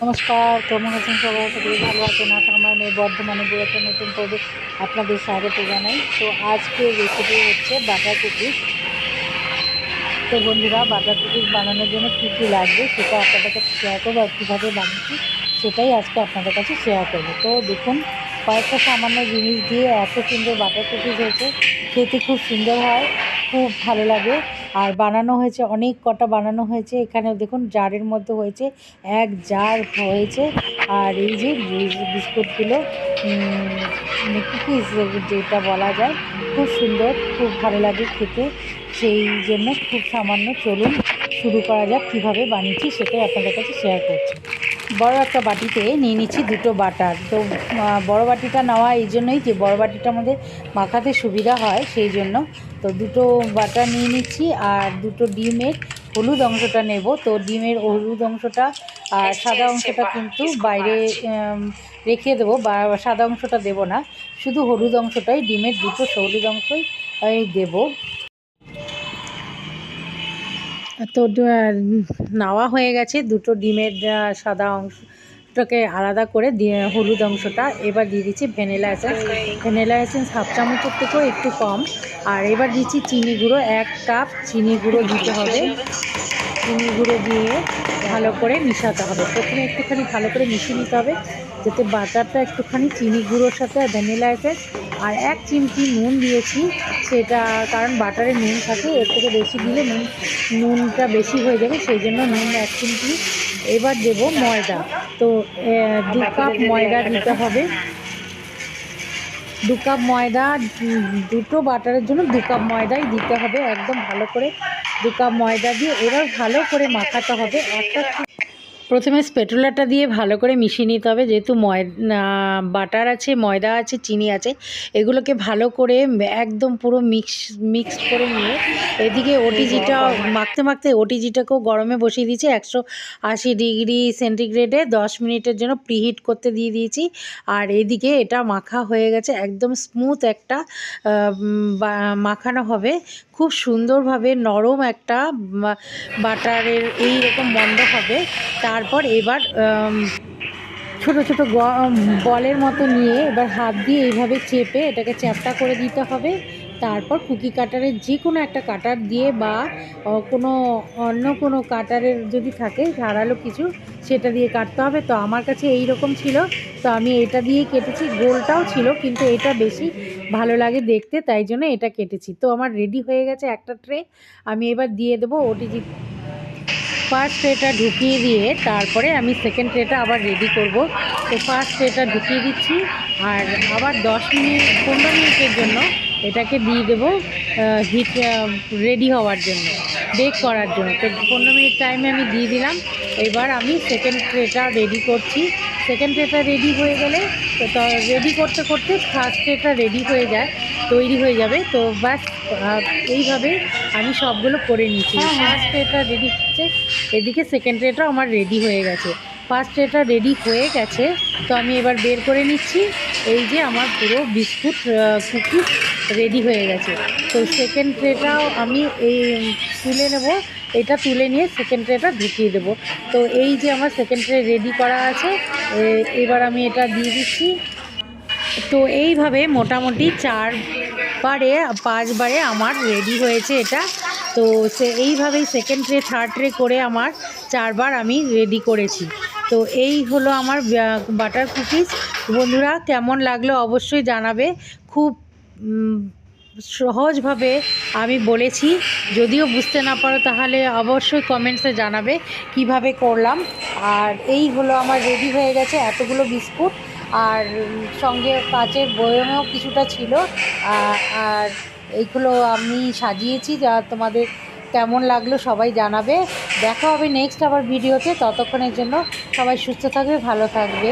নমস্কার, কেমন আছেন সবাই? খুবই ভালো আছেন। আশা আমার মেয়ে বর্ধমানে একটা নতুন পর্বে আপনাদের স্বাগত জানাই। তো আজকে রেসিপি হচ্ছে বাটার কুকিজ তো বন্ধুরা বাটার কুকিজ বানানোর জন্য কী কী লাগবে সেটা আপনাদের কাছে শেয়ার করব আর কীভাবে বানিয়েছি সেটাই আজকে আপনাদের কাছে শেয়ার করব। তো দেখুন কয়েকটা সামান্য জিনিস দিয়ে এত সুন্দর বাটার কুকিজ হয়েছে, খেতে খুব সুন্দর হয়, খুব ভালো লাগে। আর বানানো হয়েছে, অনেক কটা বানানো হয়েছে। এখানে দেখুন, জারের মধ্যে হয়েছে, এক জার হয়েছে। আর এই যে বিস্কুটগুলো কুকিজ যেটা বলা যায়, খুব সুন্দর, খুব ভালো লাগে খেতে। সেই জন্য খুব সামান্য চলুন, শুরু করা যাক, কীভাবে বানিয়েছি সেটাই আপনাদের কাছে শেয়ার করছি। বড় একটা বাটিতে নিয়ে নিচ্ছি দুটো বাটার তো বড় বাটিটা নেওয়া এই জন্যই যে বড় বাটিটা আমাদের মাখাতে সুবিধা হয় সেই জন্য। তো দুটো বাটার নিয়ে নিচ্ছি আর দুটো ডিমের হলুদ অংশটা নেব। তো ডিমের হলুদ অংশটা আর সাদা অংশটা কিন্তু বাইরে রেখে দেবো বা সাদা অংশটা দেব না। শুধু হলুদ অংশটাই ডিমের দুটো হলুদ অংশই দেবো। তো নেওয়া হয়ে গেছে। দুটো ডিমের সাদা অংশটাকে আলাদা করে দিয়ে হলুদ অংশটা এবার দিয়ে দিচ্ছি vanilla essence. Vanilla essence half চামচের থেকেও একটু কম। আর এবার দিচ্ছি চিনি গুঁড়ো, এক কাপ চিনি গুঁড়ো দিতে হবে। চিনি গুঁড়ো দিয়ে ভালো করে মিশাতে হবে। প্রথমে একটুখানি ভালো করে মিশিয়ে নিতে হবে। যাতে বাটারটা একটুখানি চিনি গুঁড়োর সাথে আর ভ্যানিলা এসেন্স আর এক চিমটি নুন দিয়েছি। সেটা, কারণ বাটারে নুন থাকে, এর থেকে বেশি দিলে নুন, নুনটা বেশি হয়ে যাবে, সেই জন্য নুন এক চিমটি। এবার দেব ময়দা। তো দু কাপ ময়দা দিতে হবে। দু কাপ ময়দা, দুটো বাটারের জন্য দু কাপ ময়দাই দিতে হবে একদম ভালো করে। দু কাপ ময়দা দিয়ে এবার ভালো করে মাখাতে হবে। একটা প্রথমে স্পেটুলাটা দিয়ে ভালো করে মিশিয়ে নিতে হবে। যেহেতু ময়দা বাটার আছে, ময়দা আছে, চিনি আছে, এগুলোকে ভালো করে একদম পুরো মিক্স মিক্স করে নিয়ে এদিকে ওটিজিটা মাখতে মাখতে ওটিজিটাকেও গরমে বসিয়ে দিয়েছি। একশো আশি ডিগ্রি সেন্টিগ্রেডে দশ মিনিটের জন্য প্রিহিট করতে দিয়ে দিয়েছি। আর এদিকে এটা মাখা হয়ে গেছে, একদম স্মুথ একটা মাখানো হবে। খুব সুন্দরভাবে নরম একটা বাটারের এই রকম বন্ধ হবে। তারপর এবার ছোট ছোট বলের মতো নিয়ে এবার হাত দিয়ে এইভাবে চেপে এটাকে চ্যাপটা করে দিতে হবে। তারপর কুকি কাটারের যে কোনো একটা কাটার দিয়ে বা কোনো অন্য কোনো কাটারের যদি থাকে ধারালো কিছু, সেটা দিয়ে কাটতে হবে। তো আমার কাছে এই রকম ছিল। তো আমি এটা দিয়েই কেটেছি। গোলটাও ছিল, কিন্তু এটা বেশি ভালো লাগে দেখতে, তাই জন্য এটা কেটেছি। তো আমার রেডি হয়ে গেছে একটা ট্রে। আমি এবার দিয়ে দেবো ওটিজি ফার্স্ট ট্রেটা ঢুকিয়ে দিয়ে তারপরে আমি সেকেন্ড ট্রেটা আবার রেডি করব। তো ফার্স্ট ট্রেটা ঢুকিয়ে দিচ্ছি আর আবার দশ মিনিট, পনেরো মিনিটের জন্য এটাকে দিয়ে দেবো হিট রেডি হওয়ার জন্য বেক করার জন্য। তো পনেরো মিনিট টাইমে আমি দিয়ে দিলাম। এবার আমি সেকেন্ড ট্রেটা রেডি করছি। সেকেন্ড ট্রেটা রেডি হয়ে গেলে তো রেডি করতে করতে ফার্স্ট ট্রেটা রেডি হয়ে যায় তৈরি হয়ে যাবে তো ব্যাস এইভাবে আমি সবগুলো করে নিচ্ছি ফার্স্ট ট্রেটা রেডি হচ্ছে এদিকে সেকেন্ড ট্রেটা আমার রেডি হয়ে গেছে। ফার্স্ট ট্রেটা রেডি হয়ে গেছে তো আমি এবার বের করে নিচ্ছি এই যে আমার পুরো বিস্কুট কুকি রেডি হয়ে গেছে। তো সেকেন্ড ট্রেটাও আমি এই তুলে নেব এটা তুলে নিয়ে সেকেন্ড ট্রেটা ঢুকিয়ে দেবো। তো এই যে আমার সেকেন্ড ট্রে রেডি করা আছে এবার আমি এটা দিয়ে দিচ্ছি। তো এইভাবে মোটামুটি চারবারে পাঁচবারে আমার রেডি হয়েছে এটা। তো সে, এইভাবেই সেকেন্ড ট্রে থার্ড ট্রে করে আমার চারবার আমি রেডি করেছি। তো এই হলো আমার বাটার কুকিজ বন্ধুরা, কেমন লাগল অবশ্যই জানাবে। খুব সহজভাবে আমি বলেছি। যদিও বুঝতে না পারো, তাহলে অবশ্যই কমেন্টসে জানাবে কীভাবে করলাম। আর এই হলো আমার রেডি হয়ে গেছে এতগুলো বিস্কুট। আর সঙ্গে কাচের বয়মেও কিছুটা ছিল। আর এইগুলো আমি সাজিয়েছি যা তোমাদের কেমন লাগল সবাই জানাবে। দেখা হবে নেক্সট আবার ভিডিওতে ততক্ষণের জন্য সবাই সুস্থ থাকবে, ভালো থাকবে।